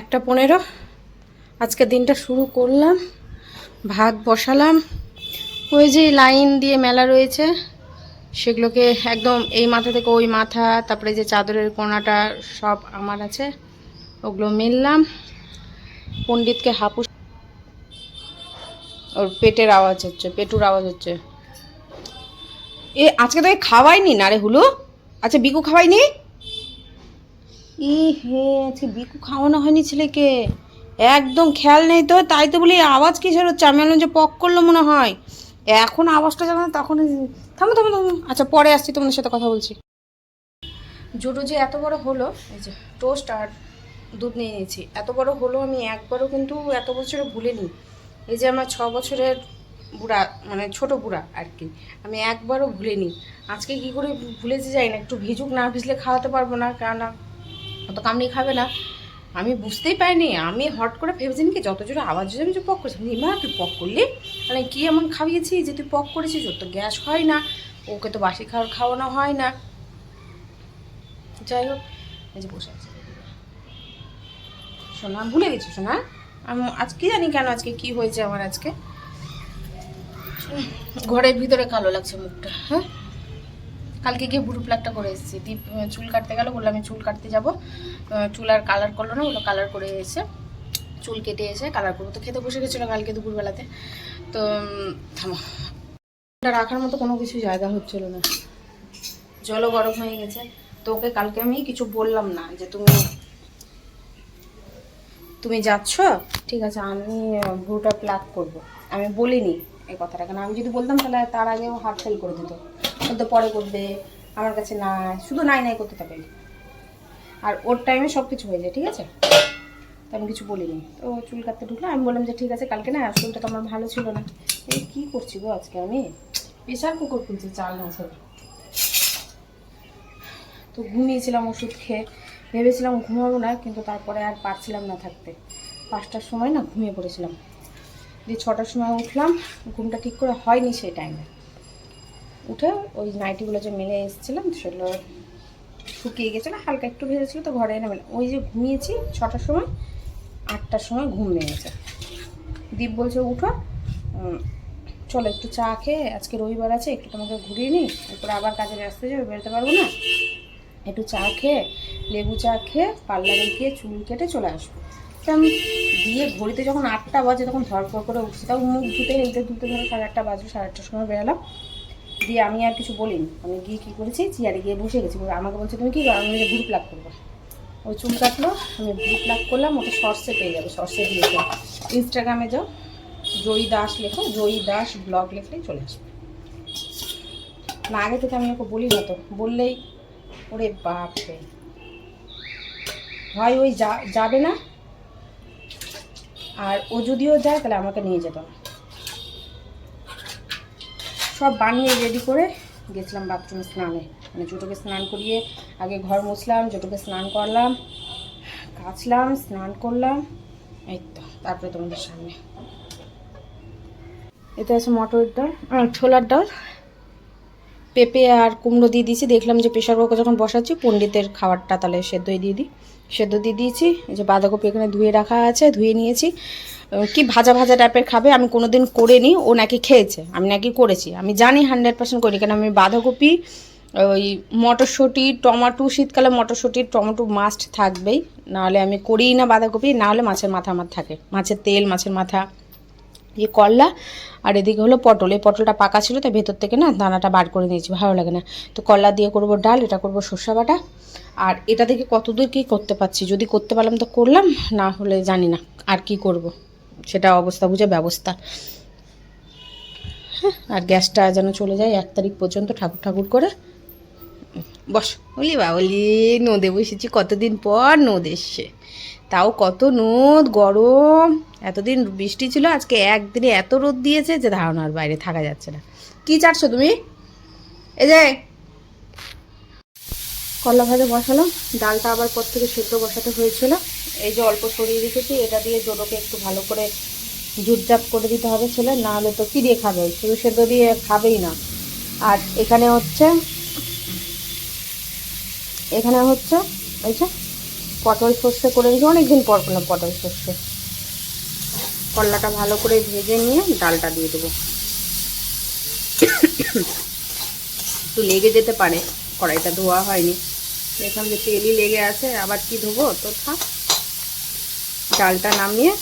একটা পনেরো। আজকে দিনটা শুরু করলাম, ভাত বসালাম। ওই যে লাইন দিয়ে মেলা রয়েছে, সেগুলোকে একদম এই মাথা থেকে ওই মাথা, তারপরে যে চাদরের কোনাটা সব আমার আছে, ওগুলো মিললাম। পণ্ডিতকে হাপুস ওর পেটের আওয়াজ হচ্ছে, পেটুর আওয়াজ হচ্ছে। এ, আজকে তোকে খাওয়াইনি না রে হুলু? আচ্ছা বিকু খাওয়াইনি ই হে আজকে বিকু খাওয়ানো হয়নি ছেলেকে। একদম খেয়াল নেই তো, তাই তো বলি আওয়াজ কিসের হচ্ছে? আমি যে পক করল মনে হয়। এখন আওয়াজটা যখন তখন থামো থামো থামো। আচ্ছা পরে আসছি, তোমাদের সাথে কথা বলছি। জোটো যে এত বড় হলো, এই যে টোস্ট আর দুধ নিয়ে নিয়েছি, এত বড় হলো আমি একবারও কিন্তু এত বছরে ভুলিনি। এই যে আমার ছ বছরের বুড়া মানে ছোট বুড়া আর কি, আমি একবারও ভুলিনি। আজকে কি করে ভুলেছি যাই না, একটু ভিজুক না ভিজলে খাওয়াতে পারব না, কেননা অত কামড়ি খাবে না। আমি বুঝতেই পারিনি, আমি হট করে ভেবেছি কি যত জোরে আওয়াজ হচ্ছে আমি যে পক করেছি। নিমা তুই পক করলি? মানে কী এমন খাইয়েছি যে তুই পক করেছিস? ওর তো গ্যাস হয় না, ওকে তো বাসি খাওয়ার খাওয়ানো হয় না। যাই হোক, এই যে বসে আছে। শোনা ভুলে গেছি শোনা আমি আজকে জানি কেন আজকে, কি হয়েছে আমার আজকে? ঘরের ভিতরে কালো লাগছে মুখটা হ্যাঁ? কালকে গিয়ে বুড়ো প্লাগটা করে এসেছি। দীপ চুল কাটতে গেল, বললাম আমি চুল কাটতে যাব। চুল আর কালার করল না, ওগুলো কালার করে এসে চুল কেটে এসে কালার করব। তো খেতে বসে গেছিল কালকে দুপুরবেলাতে। তো থামো। রাখার মতো কোনো কিছু জায়গা হচ্ছিল না। জলও গরম হয়ে গেছে। তো ওকে কালকে আমি কিছু বললাম না যে তুমি তুমি যাচ্ছ? ঠিক আছে, আমি ভুরুটা প্লাক করব। আমি বলিনি এই কথাটা। কেন, আমি যদি বলতাম তাহলে তার আগে ও হাত ফেল করে দিত। বলতো পরে করবে, আমার কাছে না শুধু নাই নাই করতে থাকে। আর ওর টাইমে সব কিছু হয়ে যায়, ঠিক আছে? তো আমি কিছু বলিনি। তো চুল কাটতে ঢুকলো, আমি বললাম যে ঠিক আছে, কালকে না চুলটা তো আমার ভালো ছিল না। এই কী করছি গো আজকে আমি? প্রেশার কুকুর খুলছি, চাল না ছেড়ে। তো ঘুমিয়েছিলাম ওষুধ খেয়ে, ভেবেছিলাম ঘুমাবো না, কিন্তু তারপরে আর পারছিলাম না থাকতে। পাঁচটার সময় না ঘুমিয়ে পড়েছিলাম। দিয়ে ছটার সময় উঠলাম, ঘুমটা ঠিক করে হয়নি সেই টাইমে উঠে ওই নাইটিগুলো যে মেলে এসেছিলাম, সেগুলো শুকিয়ে গেছিল, হালকা একটু ভেজেছিলো, তো ঘরে এনে মেলে ওই যে ঘুমিয়েছি ছটার সময়, আটটার সময় ঘুম ভেঙেছে দীপ বলছে, উঠো চলো একটু চা খেয়ে, আজকে রবিবার আছে, একটু তোমাকে ঘুরিয়ে নিই, এরপরে আবার কাজে ব্যস্ত যাবে, বেরোতে পারব না। একটু চা খেয়ে, লেবু চা খেয়ে পার্লারে গিয়ে চুল কেটে চলে আসব। আমি দিয়ে ঘড়িতে যখন আটটা বাজে, তখন ধরপড় করে উঠছি, তাও মুখ ধুতে হেলতে ধুতে ধরে সাড়ে আটটা বাজবে সাড়ে আটটার সময় বেরালাম। দিয়ে আমি আর কিছু বলিনি। আমি গিয়ে কী করেছি? চেয়ারে গিয়ে বসে গেছি। আমাকে বলছে, তুমি কী আমি যে ভুল প্লাক করব। ওই চুল কাটলো, আমি ভুল প্লাক করলাম, ওটা শর্টসে পেয়ে যাবে শর্টসে যাও। ইনস্টাগ্রামে যাও, জয়ী দাস লেখো, জয়ী দাস ব্লগ লেখলেই চলে আসবে। না, আগে থেকে আমি ওকে বলি না তো। বললেই, ওরে বাপ রে হয় ওই যাবে না। আর ও যদিও যায়, তাহলে আমাকে নিয়ে যেত না। সব বানিয়ে রেডি করে গেছিলাম বাথরুমে স্নানে। মানে জুটোকে স্নান করিয়ে আগে ঘর মুছলাম জুটোকে স্নান করলাম, কাচলাম, স্নান করলাম, এই তো, তারপরে তোমাদের সামনে। এতে আছে মটরের ডাল ছোলার ডাল। পেঁপে আর কুমড়ো দিয়ে দিয়েছি। দেখলাম যে প্রেশার কুকার যখন বসাচ্ছি, পণ্ডিতের খাবারটা তাহলে সেদ্ধই দিয়ে দিই। সেদ্ধ দিয়ে দিয়েছি। এই যে বাঁধাকপি এখানে ধুয়ে রাখা আছে, ধুয়ে নিয়েছি। কি ভাজা ভাজা টাইপের খাবে আমি কোনোদিন করিনি, ও নাকি খেয়েছে। আমি নাকি করেছি। আমি জানি হান্ড্রেড পার্সেন্ট করি কেন আমি বাঁধাকপি, ওই মটরশুঁটি, টমাটো, শীতকালে মটরশুঁটি, টমেটো মাস্ট থাকবেই। নাহলে আমি করিই না বাঁধাকপি, নাহলে মাছের মাথা আমার থাকে। মাছের তেল, মাছের মাথা। দিয়ে করলা আর এদিকে হলো পটল। এই পটলটা পাকা ছিল তাই ভেতর থেকে না দানাটা বার করে নিয়েছি ভালো লাগে না। তো করলা দিয়ে করব ডাল এটা করব সর্ষা বাটা। আর এটা থেকে কতদূর কী করতে পারছি? যদি করতে পারলাম তো করলাম না হলে জানি না আর কি করব। সেটা অবস্থা বুঝে ব্যবস্থা। হ্যাঁ, আর গ্যাসটা যেন চলে যায় এক তারিখ পর্যন্ত ঠাকুর ঠাকুর করে। বস বলি বা বলি নদে বসেছি কতদিন পর নদ এসছে। তাও কত নদ গরম। এতদিন বৃষ্টি ছিল, আজকে একদিনে এত রোদ দিয়েছে যে ধারণার বাইরে থাকা যাচ্ছে না। কি চাটছো তুমি? এই যে কলা ভাজা বসালাম, ডালটা আবার পর থেকে সেদ্ধ বসাতে হয়েছিল। এই যে অল্প সরিয়ে রেখেছি, এটা দিয়ে জোটোকে একটু ভালো করে জুটজাপ করে দিতে হবে ছেলে, না হলে তো কী দিয়ে খাবে? শুধু সেদ্ধ দিয়ে খাবেই না। আর এখানে হচ্ছে এখানে হচ্ছে, এই যে পটল সর্ষে করে রেখে অনেকদিন পর করলাম পটল সর্ষে। করলাটা ভালো করে ভেজে নিয়ে ডালটা দিয়ে দেবো। একটু লেগে যেতে পারে, কড়াইটা ধোয়া হয়নি। দেখলাম যে তেলই লেগে আছে, আবার কি ধোবো? তো থাক। ডালটা নামিয়ে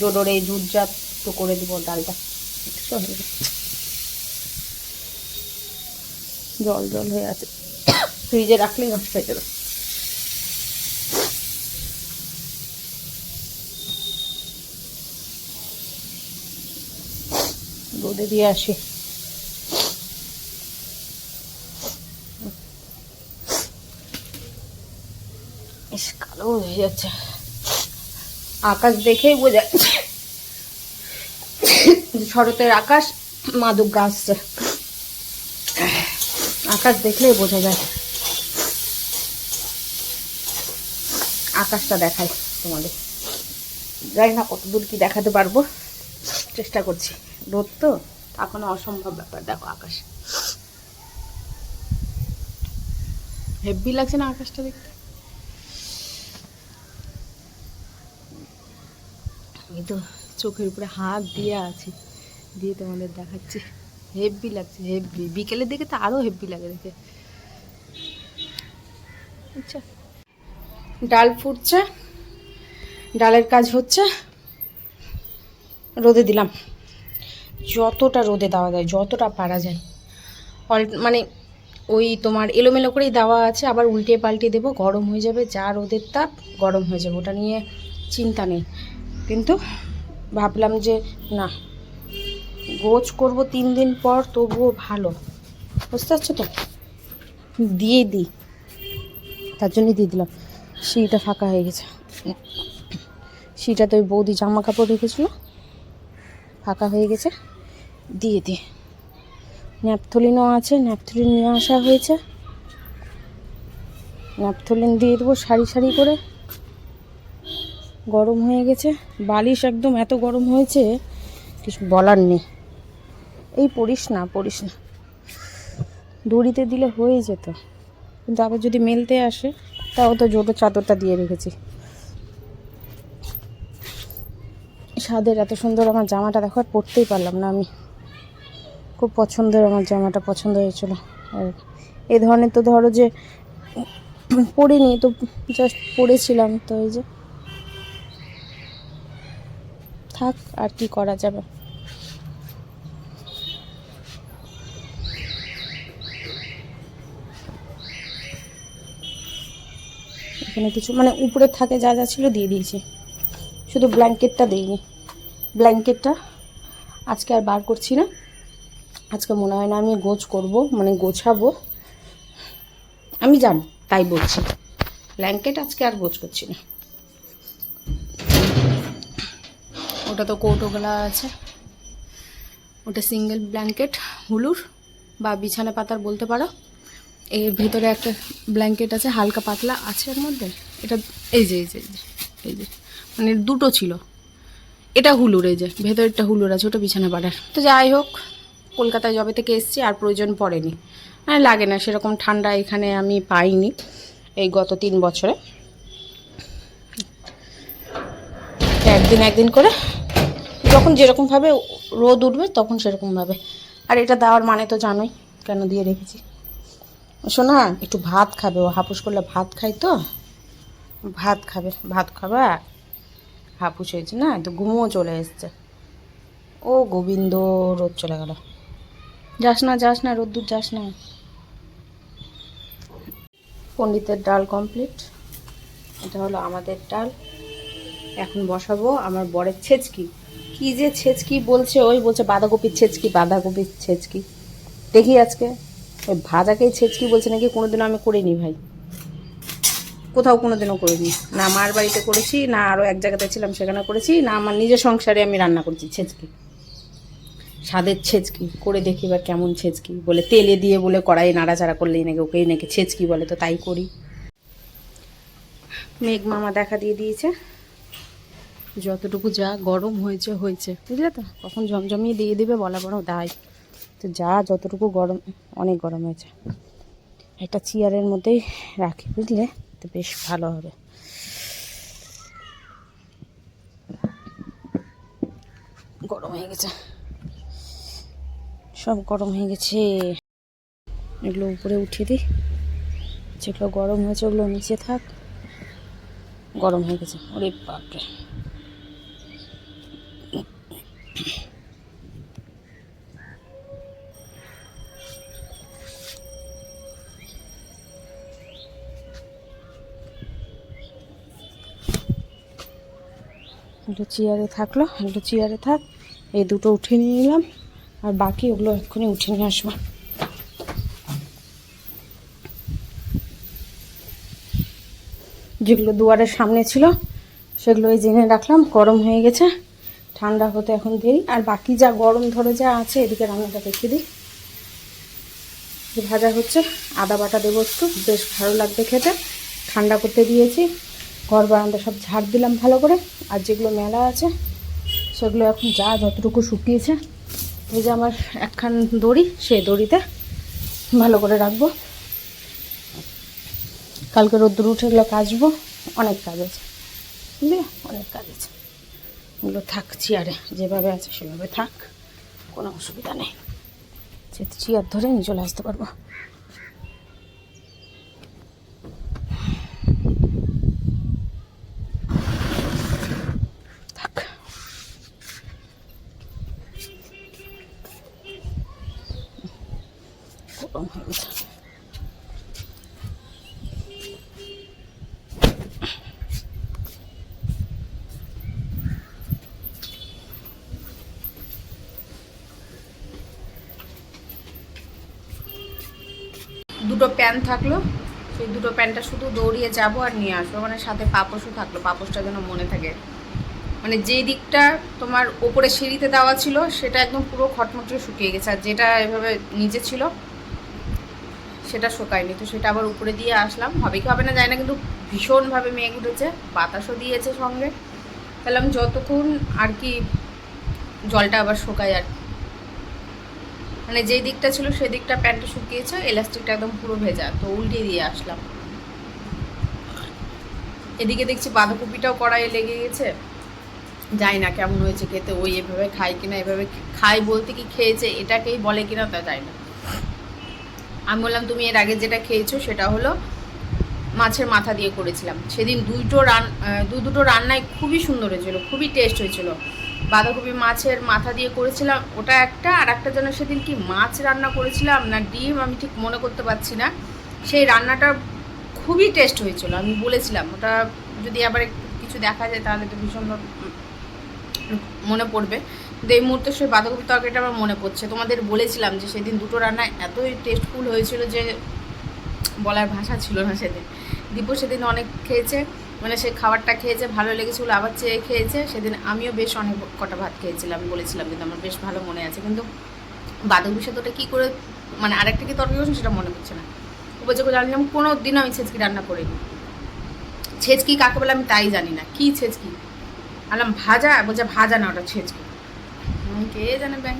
জোডোর এই যা তো করে দিব ডালটা। জল জল হয়ে আছে। ফ্রিজে রাখলেই নষ্ট হয়ে যাবে। রোদে দিয়ে আসি। কালো হয়ে যাচ্ছে। আকাশ দেখেই বোঝা যাচ্ছে। শরতের আকাশ, মাদক গাছছে আকাশ দেখলেই বোঝা যায়। আকাশটা দেখাই তোমাদের। জানি না, কতদূর কি দেখাতে পারব? চেষ্টা করছি। রোদ তো এখনও অসম্ভব ব্যাপার। দেখো আকাশ। হেভি লাগছে না আকাশটা দেখতে? আমি তো চোখের উপরে হাত দিয়ে আছি, দিয়ে তোমাদের দেখাচ্ছি। হেভি লাগছে হেভি বিকেলের দিকে তো আরও হেভি লাগে দেখে। আচ্ছা। ডাল ফুটছে, ডালের কাজ হচ্ছে। রোদে দিলাম। যতটা রোদে দেওয়া যায়, যতটা পারা যায়। অল মানে ওই তোমার এলোমেলো করেই দেওয়া আছে, আবার উল্টে পাল্টে দেবো, গরম হয়ে যাবে, যা রোদের তাপ, গরম হয়ে যাবে, ওটা নিয়ে চিন্তা নেই। কিন্তু ভাবলাম যে, না, গোছ করব তিন দিন পর, তবুও ভালো। বুঝতে পারছ তো? দিয়ে দিই। তার জন্যই দিয়ে দিলাম। সিঁড়িটা ফাঁকা হয়ে গেছে। সিঁড়িটাতে ওই বৌদি জামা কাপড় রেখেছিল। ফাঁকা হয়ে গেছে। দিয়ে দিই ন্যাপথলিনও আছে, ন্যাপথলিন নিয়ে আসা হয়েছে। ন্যাপথলিন দিয়ে দেবো সারি সারি করে। গরম হয়ে গেছে। বালিশ একদম এত গরম হয়েছে, কিছু বলার নেই। এই পড়িস না পড়িস না। দড়িতে দিলে হয়ে যেত। কিন্তু আবার যদি মেলতে আসে, তাও তো জোটো চাদরটা দিয়ে রেখেছি। স্বাদের এত সুন্দর আমার জামাটা দেখো, আর পরতেই পারলাম না আমি। খুব পছন্দের আমার জামাটা পছন্দ হয়েছিল। আর এ ধরনের তো ধরো যে পরিনি, তো জাস্ট পরেছিলাম তো এই যে। থাক, আর কি করা যাবে। এখানে কিছু মানে উপরে থাকে যা যা ছিল দিয়ে দিয়েছি। শুধু ব্ল্যাঙ্কেটটা দিইনি। ব্ল্যাঙ্কেটটা। আজকে আর বার করছি না। আজকে মনে হয় না আমি গোছ করব মানে গোছাবো। আমি জানি, তাই বলছি। ব্ল্যাঙ্কেট আজকে আর গোছ করছি না। ওটা তো কৌটোগুলা আছে। ওটা সিঙ্গেল ব্ল্যাঙ্কেট, হুলুর বা বিছানা পাতার বলতে পারো। এর ভিতরে একটা ব্ল্যাঙ্কেট আছে, হালকা পাতলা আছে এর মধ্যে। এটা এই যে এই যে এই যে এই যে। মানে দুটো ছিল। এটা হুলুর, এই যে ভেতরটা হুলুর আছে, ওটা বিছানা পাড়ার। তো যাই হোক, কলকাতায় জবে থেকে এসেছি, আর প্রয়োজন পড়েনি। মানে লাগে না, সেরকম ঠান্ডা এখানে আমি পাইনি এই গত তিন বছরে। একদিন একদিন করে যখন যেরকমভাবে রোদ উঠবে, তখন সেরকমভাবে আর এটা দেওয়ার মানে তো জানোই, কেন দিয়ে রেখেছি। শোনা, একটু ভাত খাবে, ও হাপুস করলে ভাত খাই তো? ভাত খাবে, ভাত খাবা? হাপুস হয়েছে না? তো ঘুমও চলে এসছে। ও গোবিন্দ, রোদ চলে গেল। যাস না যাস না, রোদ্দুর যাস না। পণ্ডিতের ডাল কমপ্লিট এটা হলো আমাদের ডাল। এখন বসাবো। আমার বরের ছেচকি। কি যে ছেচকি বলছে, ওই বলছে বাঁধাকপির ছেচকি বাঁধাকপির ছেচকি। দেখি আজকে। ওই ভাজাকেই ছেচকি বলছে নাকি, কোনোদিনও আমি করিনি ভাই। কোথাও কোনোদিনও করিনি। না মার বাড়িতে করেছি, না আরও এক জায়গাতে ছিলাম সেখানে করেছি, না আমার নিজের সংসারে আমি রান্না করছি, ছেচকি। স্বাদের ছেচকি, করে দেখি এবার কেমন ছেচকি। বলে তেলে দিয়ে বলে কড়াই নাড়াচাড়া করলেই নাকি ওকেই নাকি ছেচকি বলে, তো তাই করি। মেঘ মামা দেখা দিয়ে দিয়েছে। যতটুকু যা গরম হয়েছে হয়েছে, বুঝলে তো? কখন জমজমিয়ে দিয়ে দিবে বলা বড় দায়। তো যা যতটুকু গরম, অনেক গরম হয়েছে। একটা চেয়ারের মধ্যেই রাখি, বুঝলে? দেখতে বেশ ভালো হবে। গরম হয়ে গেছে। সব গরম হয়ে গেছে। এগুলো উপরে উঠিয়ে দিই। যেগুলো গরম হয়েছে ওগুলো নিচে থাক। গরম হয়ে গেছে। ওরে বাপরে। চেয়ারে থাকল একটু চেয়ারে থাক, এই দুটো উঠে নিয়ে নিলাম আর বাকি ওগুলো এক্ষুনি উঠে নিয়ে আসব। যেগুলো দুয়ারের সামনে ছিল সেগুলো এই জেনে রাখলাম, গরম হয়ে গেছে, ঠান্ডা হতে এখন দেরি, আর বাকি যা গরম ধরে যা আছে, এদিকে রান্নাটা রেখে দিই। ভাজা হচ্ছে, আদা বাটা দেবো একটু, বেশ ভালো লাগবে খেতে, ঠান্ডা করতে দিয়েছি। ঘর বারান্দা সব ঝাড় দিলাম ভালো করে। আর যেগুলো মেলা আছে, সেগুলো এখন যা যতটুকু শুকিয়েছে, এই যে আমার একখান দড়ি, সেই দড়িতে ভালো করে রাখব। কালকে রোদ্দুর উঠে এগুলো কাচবো, অনেক কাজ আছে। বুঝলি? অনেক কাজ আছে। এগুলো থাক, চেয়ারে যেভাবে আছে সেভাবে থাক, কোনো অসুবিধা নেই। চেয়ার ধরে নিয়ে চলে আসতে পারব। গেছে। দুটো প্যান থাকল, সেই দুটো প্যানটা শুধু দৌড়িয়ে যাব আর নিয়ে আসব মানে সাথে পাপোশও থাকল পাপোশটা যেন মনে থাকে। মানে যে দিকটা তোমার ওপরে সিঁড়িতে দেওয়া ছিল, সেটা একদম পুরো খটমটে শুকিয়ে গেছে, আর যেটা এভাবে নিচে ছিল সেটা শোকায়নি। তো সেটা আবার উপরে দিয়ে আসলাম। হবে কি হবে না যায় না, কিন্তু ভীষণভাবে মেঘ উঠেছে, বাতাসও দিয়েছে সঙ্গে। তাহলে আমি যতক্ষণ আর কি জলটা আবার শুকায় আর মানে যেই দিকটা ছিল সেই দিকটা প্যান্টটা শুকিয়েছে, এলাস্টিকটা একদম পুরো ভেজা, তো উল্টে দিয়ে আসলাম। এদিকে দেখছি বাঁধাকপিটাও কড়াইয়ে লেগে গেছে। জানি না কেমন হয়েছে খেতে, ওই এভাবে খাই কিনা, এভাবে খাই বলতে কি খেয়েছে, এটাকেই বলে কিনা তা যায় না। আমি বললাম, তুমি এর আগে যেটা খেয়েছো সেটা হলো মাছের মাথা দিয়ে করেছিলাম। সেদিন দুটো রান দু দুটো রান্নায় খুবই সুন্দর হয়েছিল, খুবই টেস্ট হয়েছিল। বাঁধাকপি মাছের মাথা দিয়ে করেছিলাম, ওটা একটা, আর একটা যেন সেদিন কি মাছ রান্না করেছিলাম না ডিম, আমি ঠিক মনে করতে পারছি না। সেই রান্নাটা খুবই টেস্ট হয়েছিল, আমি বলেছিলাম। ওটা যদি আবার কিছু দেখা যায় তাহলে তো ভীষণ মনে পড়বে। কিন্তু এই মুহূর্তে সেই বাঁধাকপি তরকারিটা আমার মনে পড়ছে। তোমাদের বলেছিলাম যে সেদিন দুটো রান্না এতই টেস্টফুল হয়েছিল যে বলার ভাষা ছিল না সেদিন। দীপু সেদিন অনেক খেয়েছে মানে সে খাবারটা খেয়েছে, ভালো লেগেছিলো, আবার চেয়ে খেয়েছে। সেদিন আমিও বেশ অনেক কটা ভাত খেয়েছিলাম, বলেছিলাম কিন্তু আমার বেশ ভালো মনে আছে। কিন্তু বাঁধাকপির সাথে ওটা কী করে মানে আরেকটা কি তরকারি করেছে সেটা মনে পড়ছে না। উপযোগ জানলাম কোনো দিনও আমি ছেচকি রান্না করিনি। ছেচকি কাকে বলে আমি তাই জানি না। কি ছেচকি? আলাম, ভাজা, বলছে ভাজা না, ওটা আমি কে জানে ব্যাং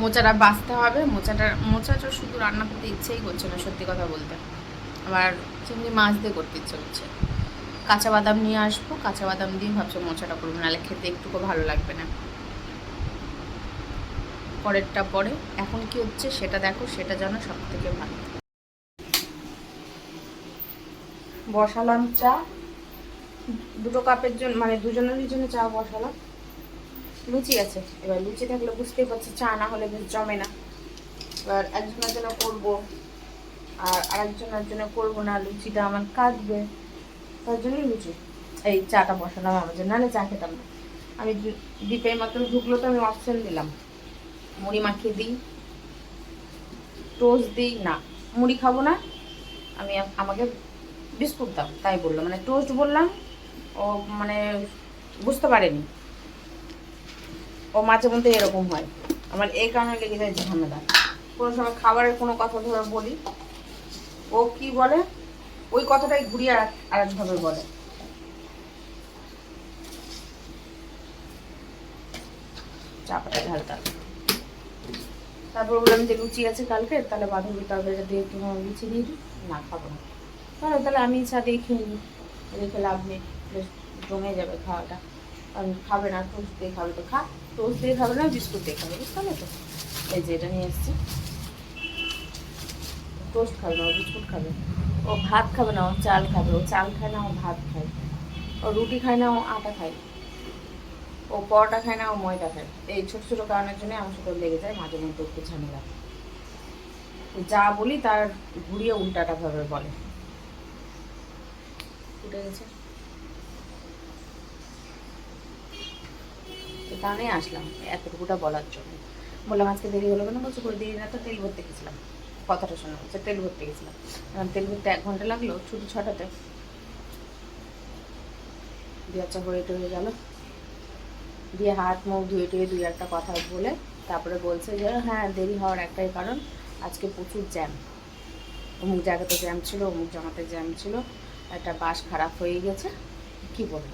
মোচাটা বাঁচতে হবে, মোচাটা মোচাটা শুধু রান্না করতে ইচ্ছেই করছে না, সত্যি কথা বলতে। আবার চিংড়ি মাছ দিয়ে করতে ইচ্ছে করছে। কাঁচা বাদাম নিয়ে আসব, কাঁচা বাদাম দিয়ে ভাবছি মোচাটা করব, নাহলে খেতে একটুকু ভালো লাগবে না। পরেরটা পরে, এখন কি হচ্ছে সেটা দেখো, সেটা জানো সব থেকে ভালো। বসালাম চা দুটো কাপের জন্য মানে দুজনেরই জন্য চা বসালাম। লুচি আছে। এবার লুচি থাকলে বুঝতেই পারছি, চা না হলে বেশ জমে না। এবার একজনের জন্য করব, আর আরেকজনের জন্য করব না, লুচিটা আমার কাঁদবে। তার জন্যই লুচি। এই চাটা বসালাম আমার জন্য, নাহলে চা খেতাম না। আমি দ্বীপের মাত্র ঢুকলো তো, আমি অপশন দিলাম। মুড়ি মাখিয়ে দিই, টোস্ট দিই, না, মুড়ি খাব না। আমি আমাকে বিস্কুট দাও, তাই বলল। মানে টোস্ট বললাম ও মানে বুঝতে পারেনি। ও মাঝে মধ্যে এরকম হয়। আমার এই কারণে লেগে যায় ঝামেলা। কোনো সময় খাবারের কোনো কথা ধরে বলি। ও কি বলে? ওই কথাটাই ঘুরিয়ে আর আরেকভাবে বলে। চাপাটা ঢালতে তারপর বললাম যে লুচি আছে কালকে, তাহলে বাঁধাকপি তরকারিটা দিয়ে একটু লুচি দিয়ে দিই। না, খাব না। তাহলে আমি চা দিয়ে খেয়ে নিই। রেখে লাভ নেই। জমে যাবে খাওয়াটা। কারণ খাবে না টোস্ট দিয়ে খাবে তো খা। টোস্ট দিয়ে খাবে না, বিস্কুট দিয়ে খাবে, বুঝতে পারলে তো? এই যে এটা নিয়ে এসেছি। টোস্ট খাবে না, ও বিস্কুট খাবে। ও ভাত খাবে না, ও চাল খাবে। ও চাল খায় না, ও ভাত খায়। ও রুটি খায় না, ও আটা খায়। ও পরোটা খায় না, ও ময়দা খায়। এই ছোটো ছোটো কারণের জন্য আমার সাথে লেগে যায় মাঝে মধ্যে একটু ঝামেলা। যা বলি তার ঘুরিয়ে উল্টাটা ভাবে বলে। উঠে গেছে। তো আসলাম, এতটুকুটা বলার জন্য। বললাম, আজকে দেরি হলো কেন? বলছে, করে না তো, তেল ভরতে গেছিলাম। কথাটা শোনা হচ্ছে তেল ভরতে গেছিলাম। তেল ভরতে এক ঘণ্টা লাগল? ছুটি ছটাতে। দিয়ে আচ্ছা হয়ে টয়ে গেল। দিয়ে হাত, মুখ ধুয়ে টুয়ে দুই একটা কথা বলে, তারপরে বলছে যে হ্যাঁ দেরি হওয়ার একটাই কারণ, আজকে প্রচুর জ্যাম। অমুক জায়গাতে জ্যাম ছিল, অমুক জামাতে জ্যাম ছিল, একটা বাস খারাপ হয়ে গেছে, কি বলব?